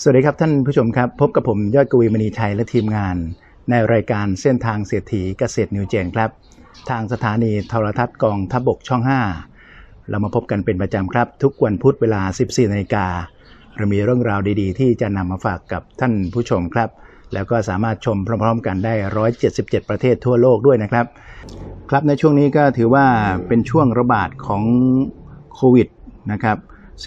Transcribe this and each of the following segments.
สวัสดีครับท่านผู้ชมครับ พบกับผมยอดกวีมณีชัยและทีมงาน ในรายการเส้นทางเศรษฐีเกษตรนิวเจนครับ ทางสถานีโทรทัศน์กองทัพบกช่อง 5 เรามาพบกันเป็นประจำครับ ทุกวันพุธเวลา 14นาฬิกาเรามีเรื่องราวดีๆ ที่จะนำมาฝากกับท่านผู้ชมครับ แล้วก็สามารถชมพร้อม ๆ กันได้ 177 ประเทศทั่วโลกด้วยนะครับ ครับในช่วงนี้ก็ถือว่าเป็นช่วงระบาดของโควิดนะครับ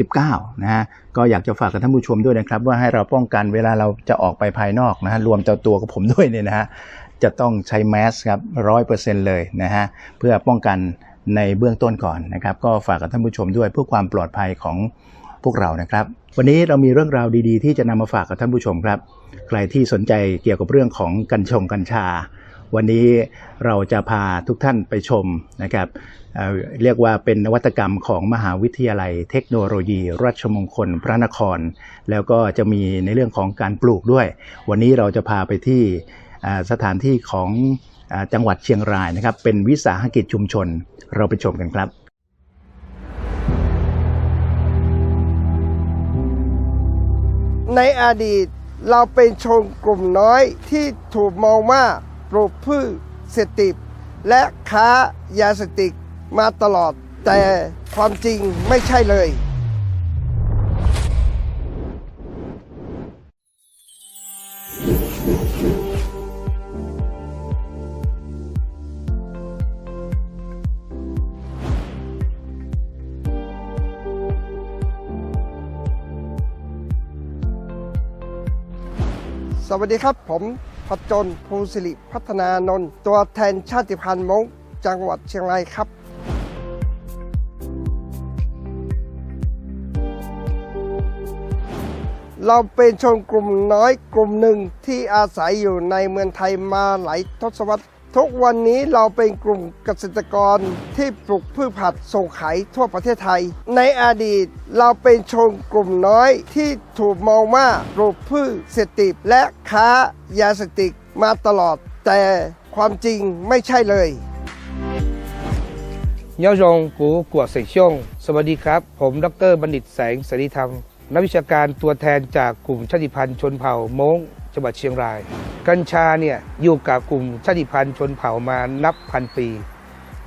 19 นะฮะ ก็อยากจะฝากกับท่านผู้ชมด้วยนะครับ ว่าให้เราป้องกันเวลาเราจะออกไปภายนอกนะฮะ รวมเจ้าตัวกับผมด้วยเนี่ยนะฮะ จะต้องใช้แมสครับร้อยเปอร์เซ็นต์เลยนะฮะ เพื่อป้องกันในเบื้องต้นก่อนนะครับ ก็ฝากกับท่านผู้ชมด้วยเพื่อความปลอดภัยของพวกเรานะครับ วันนี้เรามีเรื่องราวดีๆ ที่จะนำมาฝากกับท่านผู้ชมครับ ใครที่สนใจเกี่ยวกับเรื่องของกัญชงกัญชา วันนี้เราจะพาทุกท่านไปชมนะครับเเรียกว่าเป็นนวัตกรรมของมหาวิทยาลัยเทคโนโลยี ราชมงคลพระนคร แล้วก็จะมีในเรื่องของการปลูกด้วย วันนี้เราจะพาไปที่สถานที่ของจังหวัดเชียงรายนะครับ เป็นวิสาหกิจชุมชน เราไปชมกันครับในอดีตเราเป็นชนกลุ่มน้อยที่ถูกมองว่า ปลูกพืชเสพติดและค้ายาเสพติดมาตลอด แต่ความจริงไม่ใช่เลย สวัสดีครับผม พจนภูสิริพัฒนานนท์ตัวแทนชาติพันธุ์มงจังหวัดเชียงรายครับเราเป็นชนกลุ่มน้อยกลุ่มหนึ่งที่อาศัยอยู่ในเมืองไทยมาหลายทศวรรษ ทุกวันนี้เราเป็นกลุ่มเกษตรกรที่ปลูกพืชผักส่งขายทั่วประเทศไทย ในอดีตเราเป็นชนกลุ่มน้อยที่ถูกมองว่าปลูกพืชเสพติดและค้ายาเสพติดมาตลอด แต่ความจริงไม่ใช่เลยย่อรงกูกัวเสกช่งสวัสดีครับ ผม ดรบัณฑิตแสงสรีธรรม นักวิชาการตัวแทนจากกลุ่มชาติพันธุ์ชนเผ่ามงจังหวัดเชียงราย กัญชาเนี่ยอยู่กับกลุ่มชาติพันธุ์ชนเผ่ามานับพันปี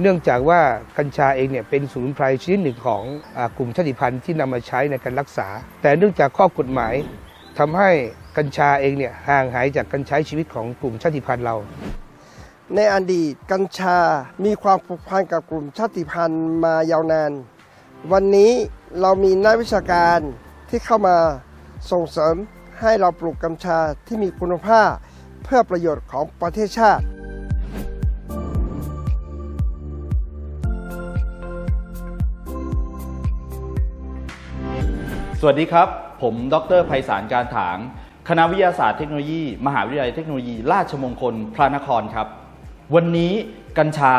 เนื่องจากว่ากัญชาเองเนี่ยเป็นสมุนไพรชนิดหนึ่งของอกลุ่มชาติพันธุ์ที่นำมาใช้ในการรักษา แต่เนื่องจากข้อกฎหมายทำให้กัญชาเองเนี่ยห่างหายจากการใช้ชีวิตของกลุ่มชาติพันธุ์เราในอดีตกัญชา มีความผูกพันกับกลุ่มชาติพันธุ์มายาวนาน วันนี้เรามีนักวิชาการ ที่เข้ามาส่งเสริมให้เราปลูกกัญชาที่มีคุณภาพเพื่อประโยชน์ของประเทศชาติ สวัสดีครับ ผมดรไพศาลการถาง คณะวิทยาศาสตร์เทคโนโลยี มหาวิทยาลัยเทคโนโลยี ราชมงคล พระนครครับ วันนี้กัญชา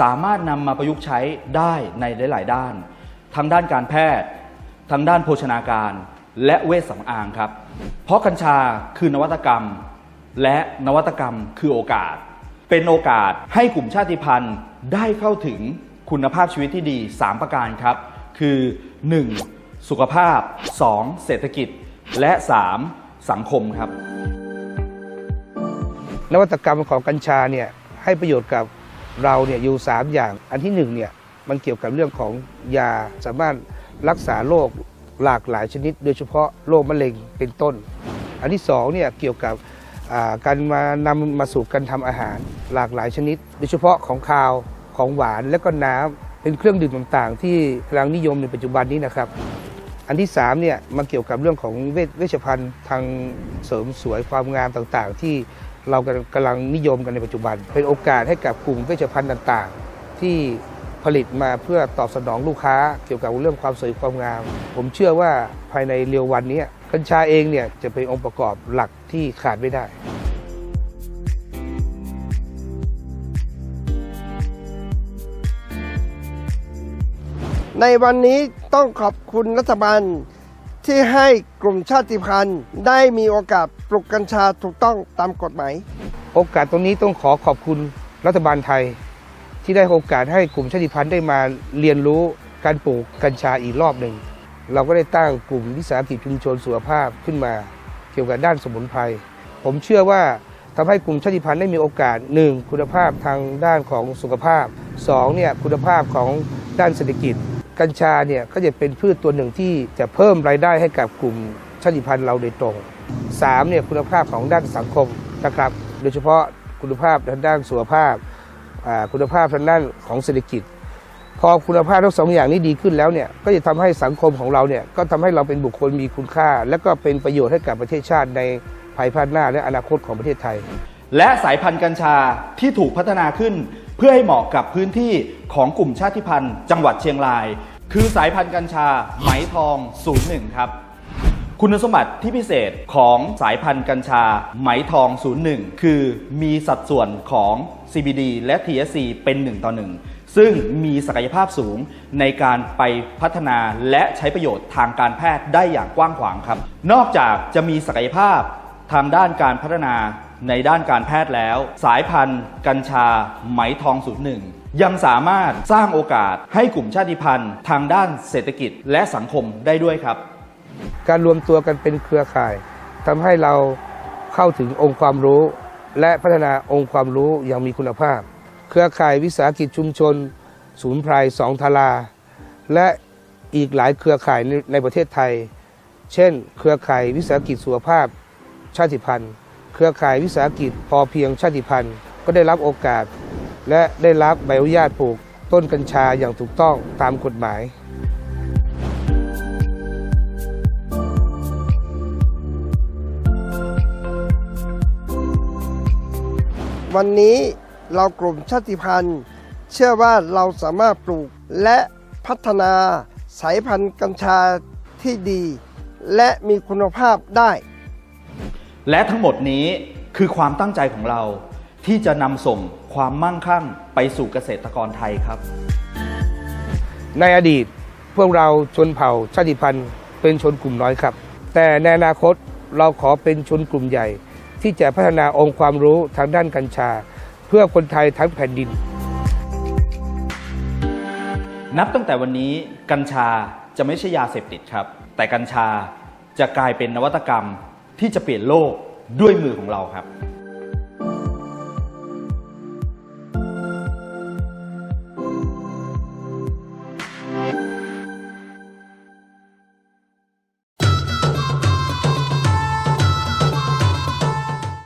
สามารถนำมาประยุกต์ใช้ได้ในหลาย ๆ ด้าน ทั้งด้านการแพทย์ ทั้งด้านโภชนาการและเวชสำอางครับ เพราะกัญชาคือนวัตกรรม และนวัตกรรมคือโอกาส เป็นโอกาสให้กลุ่มชาติพันธุ์ได้เข้าถึงคุณภาพชีวิตที่ดี 3 ประการครับ คือ 1. สุขภาพ 2. เศรษฐกิจ และ 3. สังคมครับ นวัตกรรมของกัญชาเนี่ยให้ประโยชน์กับเราเนี่ยอยู่ 3 อย่าง อันที่1เนี่ยมันเกี่ยวกับเรื่องของยาสามารถ รักษาโรคหลากหลายชนิด โดยเฉพาะโรคมะเร็งเป็นต้น อันที่2เนี่ยเกี่ยวกับการมานำมาสู่การทำอาหารหลากหลายชนิด โดยเฉพาะของคาวของหวานและก็น้ำเป็นเครื่องดื่มต่างๆ ที่กำลังนิยมในปัจจุบันนี้นะครับ อันที่3เนี่ยมาเกี่ยวกับเรื่องของเวชภัณฑ์ทางเสริมสวยความงามต่างๆ ที่เรากำลังนิยมกันในปัจจุบัน เป็นโอกาสให้กับกลุ่มเวชภัณฑ์ต่างๆ ที่ ผลิตมาเพื่อตอบสนองลูกค้าเกี่ยวกับเรื่องความสวยความงาม ผมเชื่อว่าภายในเร็ววันนี้กัญชาเองเนี่ยจะเป็นองค์ประกอบหลักที่ขาดไม่ได้ในวันนี้ต้องขอบคุณรัฐบาล ที่ให้กลุ่มชาติพันธุ์ได้มีโอกาสปลูกกัญชาถูกต้องตามกฎหมาย โอกาสตรงนี้ต้องขอขอบคุณรัฐบาลไทย ที่ได้โอกาสให้กลุ่มชาติพันธุ์ได้มาเรียนรู้การปลูกกัญชาอีกรอบหนึ่ง เราก็ได้ตั้งกลุ่มวิสาหกิจชุมชนสุขภาพขึ้นมา เกี่ยวกับด้านสมุนไพร ผมเชื่อว่าทำให้กลุ่มชาติพันธุ์ได้มีโอกาส 1. คุณภาพทางด้านของสุขภาพ 2. เนี่ยคุณภาพของด้านเศรษฐกิจ กัญชาเนี่ยก็จะเป็นพืชตัวหนึ่งที่จะเพิ่มรายได้ให้กับกลุ่มชาติพันธุ์เราโดยตรง 3. เนี่ยคุณภาพของด้านสังคมนะครับ โดยเฉพาะคุณภาพทางด้านสุขภาพ คุณภาพทางด้านของเศรษฐกิจ พอคุณภาพทั้งสองอย่างนี้ดีขึ้นแล้วเนี่ยก็จะทำให้สังคมของเราเนี่ยก็ทำให้เราเป็นบุคคลมีคุณค่า และก็เป็นประโยชน์ให้กับประเทศชาติในภายภาคหน้าและอนาคตของประเทศไทย และสายพันธุ์กัญชาที่ถูกพัฒนาขึ้น เพื่อให้เหมาะกับพื้นที่ของกลุ่มชาติพันธุ์ จังหวัดเชียงราย คือสายพันธุ์กัญชาไหมทอง 01 ครับ คุณสมบัติที่พิเศษของสายพันธุ์กัญชาไหมทอง 01 คือมีสัดส่วนของ CBD และ THC เป็น 1 ต่อ 1 ซึ่งมีศักยภาพสูงในการไปพัฒนาและใช้ประโยชน์ทางการแพทย์ได้อย่างกว้างขวางครับ นอกจากจะมีศักยภาพทางด้านการพัฒนาในด้านการแพทย์แล้ว สายพันธุ์ กัญชาไหมทอง 01ยังสามารถสร้างโอกาสให้กลุ่มชาติพันธุ์ทางด้านเศรษฐกิจและสังคมได้ด้วยครับ การรวมตัวกันเป็นเครือข่ายทำให้เราเข้าถึงองค์ความรู้ และพัฒนาองค์ความรู้อย่างมีคุณภาพ เครือข่ายวิสาหกิจชุมชน ศูนย์ไพรสองทาราและอีกหลายเครือข่ายในในประเทศไทย เช่น เครือข่ายวิสาหกิจสุขภาพชาติพันธุ์ เครือข่ายวิสาหกิจพอเพียงชาติพันธุ์ ก็ได้รับโอกาส และได้รับใบอนุญาตปลูกต้นกัญชาอย่างถูกต้องตามกฎหมาย วันนี้เรากลุ่มชาติพันธุ์ เชื่อว่าเราสามารถปลูกและพัฒนาสายพันธุ์กัญชาที่ดี และมีคุณภาพได้ และทั้งหมดนี้คือความตั้งใจของเราที่จะนำส่งความมั่งคั่งไปสู่เกษตรกรไทยครับ ในอดีตพวกเราชนเผ่าชาติพันธุ์ เป็นชนกลุ่มน้อยครับ แต่ในอนาคตเราขอเป็นชนกลุ่มใหญ่ ที่จะพัฒนาองค์ความรู้ทางด้านกัญชา เพื่อคนไทยทั้งแผ่นดิน นับตั้งแต่วันนี้กัญชาจะไม่ใช่ยาเสพติดครับ แต่กัญชาจะกลายเป็นนวัตกรรมที่จะเปลี่ยนโลกด้วยมือของเราครับ